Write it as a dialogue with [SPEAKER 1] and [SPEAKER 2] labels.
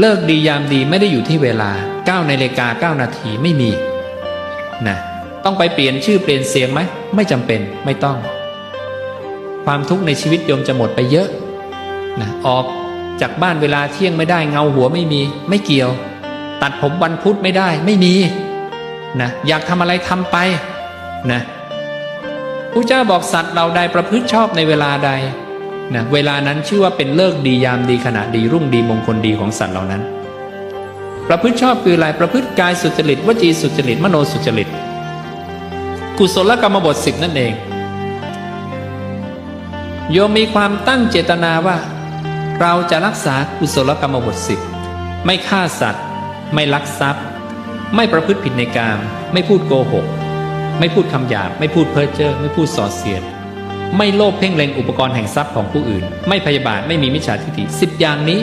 [SPEAKER 1] เลิกดียามดีไม่ได้อยู่ที่เวลา9นาฬิกา9นาทีไม่มีนะต้องไปเปลี่ยนชื่อเปลี่ยนเสียงไหมไม่จำเป็นไม่ต้อง ความทุกข์ในชีวิตโยมจะหมดไปเยอะนะออกจากบ้านเวลาเที่ยงไม่ได้เงาหัวไม่มี ไม่เกี่ยว ตัดผมวันพุธไม่ได้ไม่มีนะอยากทำอะไรทำไปนะพระเจ้าบอกสัตว์เราใดประพฤติชอบในเวลาใด นะเวลานั้นชื่อว่าเป็นเลิกดียามดีขณะดีรุ่งดีมงคลดีของสัตว์เหล่านั้น ประพฤติชอบคืออะไรประพฤติกายสุจริตวจีสุจริตมโนสุจริต กุศลกรรมบทสิบนั่นเอง โยมมีความตั้งเจตนาว่า เราจะรักษากุศลกรรมบทสิบไม่ฆ่าสัตว์ ไม่ลักทรัพย์ ไม่ประพฤติผิดในกามไม่พูดโกหก ไม่พูดคำหยาบ ไม่พูดเพ้อเจ้อไม่พูดส่อเสียด ไม่โลภเพ่งเล็งอุปกรณ์แห่งทรัพย์ของผู้อื่น ไม่พยาบาทไม่มีมิจฉาทิฏฐิสิบอย่างนี้